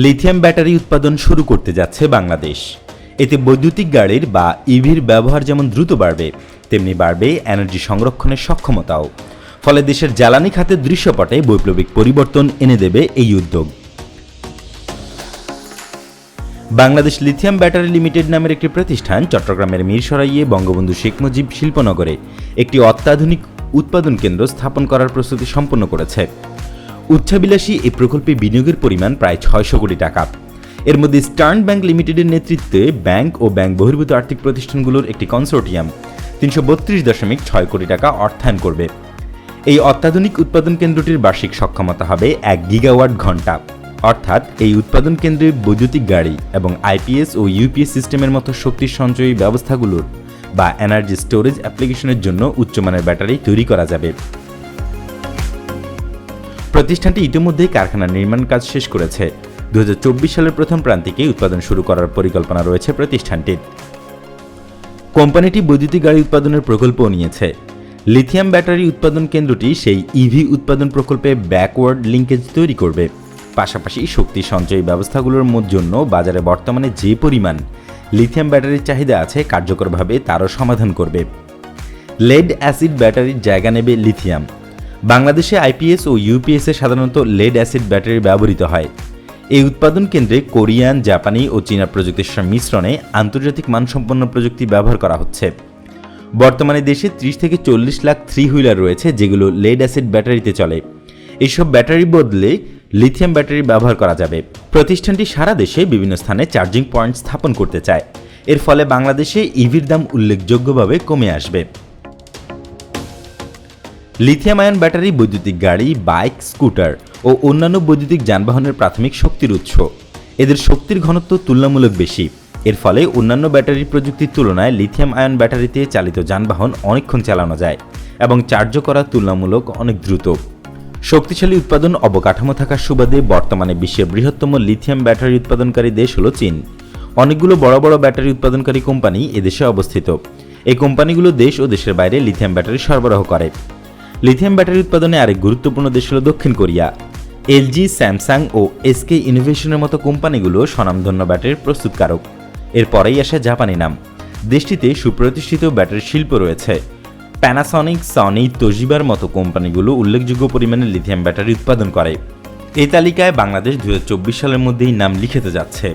Lithium battery উৎপাদন শুরু করতে যাচ্ছে বাংলাদেশ। এতে বৈদ্যুতিক গাড়ির বা ইভির ব্যবহার যেমন দ্রুত বাড়বে, তেমনি বাড়বে এনার্জি সংরক্ষণের সক্ষমতাও। ফলে দেশের জ্বালানি খাতের দৃশ্যপটে বৈপ্লবিক পরিবর্তন এনে দেবে এই উদ্যোগ। বাংলাদেশ লিথিয়াম ব্যাটারি লিমিটেড নামের একটি প্রতিষ্ঠান চট্টগ্রামের মিরসরাইয়ে বঙ্গবন্ধু শেখ মুজিব শিল্পনগরে একটি অত্যাধুনিক উৎপাদন কেন্দ্র স্থাপন করার প্রস্তুতি সম্পন্ন করেছে। উচ্চাবিলাসী এই প্রকল্পে বিনিয়োগের পরিমাণ প্রায় ছয়শো কোটি টাকা। এর মধ্যে স্টার্ন ব্যাংক লিমিটেডের নেতৃত্বে ব্যাংক ও ব্যাংক বহির্ভূত আর্থিক প্রতিষ্ঠানগুলোর একটি কনসোর্টিয়াম তিনশো বত্রিশ দশমিক ছয় কোটি টাকা অর্থায়ন করবে। এই অত্যাধুনিক উৎপাদন কেন্দ্রটির বার্ষিক সক্ষমতা হবে এক গিগাওয়াট ঘণ্টা। অর্থাৎ এই উৎপাদন কেন্দ্রে বৈদ্যুতিক গাড়ি এবং আইপিএস ও ইউপিএস সিস্টেমের মতো শক্তি সঞ্চয়ী ব্যবস্থাগুলোর বা এনার্জি স্টোরেজ অ্যাপ্লিকেশনের জন্য উচ্চমানের ব্যাটারি তৈরি করা যাবে। প্রতিষ্ঠানটি ইতিমধ্যেই কারখানার নির্মাণ কাজ শেষ করেছে। দু হাজার চব্বিশ সালের প্রথম প্রান্তিকে উৎপাদন শুরু করার পরিকল্পনা রয়েছে প্রতিষ্ঠানটির। কোম্পানিটি বৈদ্যুতিক গাড়ি উৎপাদনের প্রকল্পও নিয়েছে। লিথিয়াম ব্যাটারি উৎপাদন কেন্দ্রটি সেই ইভি উৎপাদন প্রকল্পে ব্যাকওয়ার্ড লিঙ্কেজ তৈরি করবে। পাশাপাশি শক্তি সঞ্চয়ী ব্যবস্থাগুলোর জন্য বাজারে বর্তমানে যে পরিমাণ লিথিয়াম ব্যাটারির চাহিদা আছে, কার্যকরভাবে তারও সমাধান করবে। লেড অ্যাসিড ব্যাটারির জায়গা নেবে লিথিয়াম। বাংলাদেশে আইপিএস ও ইউপিএস সাধারণত লেড অ্যাসিড ব্যাটারি ব্যবহৃত হয়। এই উৎপাদন কেন্দ্রে কোরিয়ান, জাপানি ও চীনা প্রযুক্তির মিশ্রণে আন্তর্জাতিক মানসম্পন্ন প্রযুক্তি ব্যবহার করা হচ্ছে। বর্তমানে দেশে ত্রিশ থেকে চল্লিশ লাখ থ্রি হুইলার রয়েছে, যেগুলো লেড অ্যাসিড ব্যাটারিতে চলে। এইসব ব্যাটারি বদলে লিথিয়াম ব্যাটারি ব্যবহার করা যাবে। প্রতিষ্ঠানটি সারা দেশে বিভিন্ন স্থানে চার্জিং পয়েন্ট স্থাপন করতে চায়। এর ফলে বাংলাদেশে ইভির দাম উল্লেখযোগ্যভাবে কমে আসবে। লিথিয়াম আয়ন ব্যাটারি, বৈদ্যুতিক গাড়ি, বাইক, স্কুটার ও অন্যান্য বৈদ্যুতিক যানবাহনের প্রাথমিক শক্তির উৎস। এদের শক্তির ঘনত্ব তুলনামূলক বেশি। এর ফলে অন্যান্য ব্যাটারি প্রযুক্তির তুলনায় লিথিয়াম আয়ন ব্যাটারিতে চালিত যানবাহন অনেকক্ষণ চালানো যায় এবং চার্জও করা তুলনামূলক অনেক দ্রুত। শক্তিশালী উৎপাদন অবকাঠামো থাকার সুবাদে বর্তমানে বিশ্বের বৃহত্তম লিথিয়াম ব্যাটারি উৎপাদনকারী দেশ হল চীন। অনেকগুলো বড় বড় ব্যাটারি উৎপাদনকারী কোম্পানি এদেশে অবস্থিত। এই কোম্পানিগুলো দেশ ও দেশের বাইরে লিথিয়াম ব্যাটারি সরবরাহ করে। লিথিয়াম ব্যাটারি উৎপাদনে আরেক গুরুত্বপূর্ণ দেশ হল দক্ষিণ কোরিয়া। এলজি, স্যামসাং ও এসকে ইনোভেশনের মতো কোম্পানিগুলো স্বনামধন্য ব্যাটারির প্রস্তুতকারক। এরপরেই আসে জাপানি নাম। দেশটিতে সুপ্রতিষ্ঠিত ব্যাটারি শিল্প রয়েছে। প্যানাসনিক সনি তোজিবার মতো কোম্পানিগুলো উল্লেখযোগ্য পরিমাণে লিথিয়াম ব্যাটারি উৎপাদন করে। এই তালিকায় বাংলাদেশ দু হাজার চব্বিশ সালের মধ্যেই নাম লিখেতে যাচ্ছে।